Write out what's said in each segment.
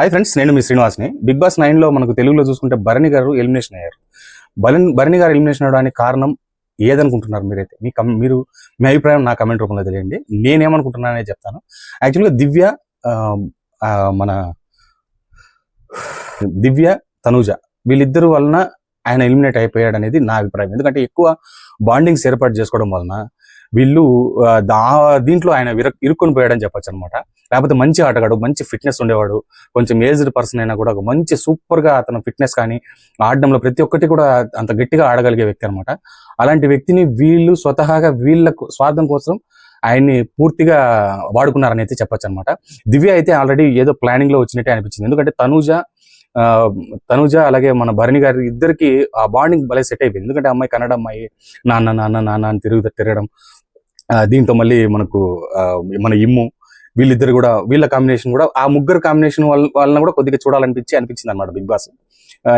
Hi friends నేను మీ శ్రీనివాస్ని. Big boss నైన్లో మనకు తెలుగులో చూసుకుంటే భరణి గారు ఎలిమినేషన్ అయ్యారు. బలన్ భరణి గారు ఎలిమినేషన్ అవడానికి కారణం ఏదనుకుంటున్నారు మీరైతే? మీ కమ్ మీరు మీ అభిప్రాయం నా కమెంట్ రూపంలో తెలియండి. నేనేమనుకుంటున్నానని చెప్తాను. యాక్చువల్గా దివ్య మన దివ్య తనూజ వీళ్ళిద్దరు వలన ఆయన ఎలిమినేట్ అయిపోయాడు అనేది నా అభిప్రాయం. ఎందుకంటే ఎక్కువ బాండింగ్స్ ఏర్పాటు చేసుకోవడం వలన వీళ్ళు దా దీంట్లో ఆయన విర ఇరుక్కొని పోయాడని చెప్పొచ్చు అనమాట లేకపోతే మంచి ఆటగాడు మంచి ఫిట్నెస్ ఉండేవాడు కొంచెం ఏజ్డ్ పర్సన్ అయినా కూడా ఒక మంచి సూపర్గా అతను ఫిట్నెస్ కానీ ఆడడంలో ప్రతి ఒక్కటి కూడా అంత గట్టిగా ఆడగలిగే వ్యక్తి అనమాట. అలాంటి వ్యక్తిని వీళ్ళు స్వతహాగా వీళ్ళకు స్వార్థం కోసం ఆయన్ని పూర్తిగా వాడుకున్నారని అయితే చెప్పొచ్చు అనమాట దివ్య అయితే ఆల్రెడీ ఏదో ప్లానింగ్లో వచ్చినట్టే అనిపించింది. ఎందుకంటే తనూజ ఆ, తనూజ అలాగే మన భరణి గారి ఇద్దరికి ఆ బాండింగ్ భలే సెట్ అయిపోయింది. ఎందుకంటే అమ్మాయి కన్నడ అమ్మాయి నాన్న నాన్న నాన్న అని తిరుగు తిరగడం ఆ, దీంతో మళ్ళీ మనకు ఆ, మన ఇమ్ము వీళ్ళిద్దరు కూడా వీళ్ళ కాంబినేషన్ కూడా ఆ ముగ్గురు కాంబినేషన్ వాళ్ళ వాళ్ళని కూడా కొద్దిగా చూడాలనిపించి అనిపించింది అనమాట బిగ్ బాస్.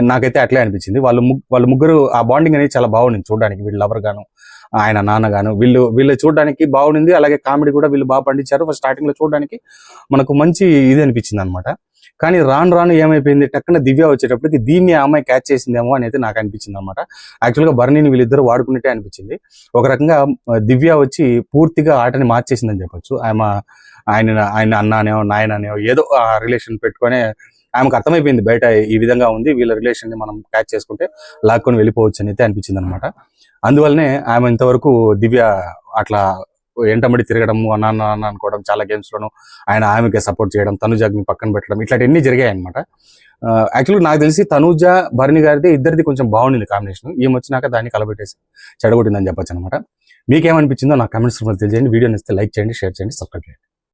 నాకైతే అట్లే అనిపించింది. వాళ్ళు వాళ్ళ ముగ్గురు ఆ బాండింగ్ అనేది చాలా బాగుంది చూడడానికి. వీళ్ళ లవర్ గాను ఆయన నాన్న గాను వీళ్ళు వీళ్ళు చూడడానికి బాగుంది అలాగే కామెడీ కూడా వీళ్ళు బాగా పండించారు. ఫస్ట్ స్టార్టింగ్లో చూడడానికి మనకు మంచి ఇది అనిపించింది అనమాట కానీ రాను రాను ఏమైపోయింది? టక్కున దివ్య వచ్చేటప్పటికి దీన్ని ఆ అమ్మాయి క్యాచ్ చేసిందేమో అనేది నాకు అనిపించింది అనమాట యాక్చువల్గా బర్ణిని వీళ్ళిద్దరు వాడుకున్నట్టే అనిపించింది. ఒక రకంగా దివ్య వచ్చి పూర్తిగా ఆటని మార్చేసిందని చెప్పొచ్చు. ఆమె ఆయన ఆయన అన్న అనేవో నాయన అనేవో ఏదో ఆ రిలేషన్ పెట్టుకొని ఆమెకు అర్థమైపోయింది బయట ఈ విధంగా ఉంది వీళ్ళ రిలేషన్ని మనం క్యాచ్ చేసుకుంటే లాక్కొని వెళ్ళిపోవచ్చు అని అయితే అనిపించింది అనమాట అందువల్లనే ఆమె ఇంతవరకు దివ్య అట్లా ఎంటమడి తిరగడం అన్న అన్న అనుకోవడం చాలా గేమ్స్ లోను ఆయన ఆమెకి సపోర్ట్ చేయడం తనుజాగ్ని పక్కన పెట్టడం ఇట్లాంటివన్నీ జరిగాయి అనమాట యాక్చువల్గా నాకు తెలిసి తనుజ భరణి గారిది ఇద్దరిది కొంచెం బాగుండింది కాంబినేషన్ ఏం వచ్చినాక దాన్ని కలబెట్టేసి చెడగొట్టిందని చెప్పొచ్చు అనమాట మీకేమనిపించిందో నా కమెంట్స్ రూపంలో తెలియజేయండి. వీడియో నచ్చితే లైక్ చేయండి షేర్ చేయండి సబ్స్క్రైబ్ చేయండి.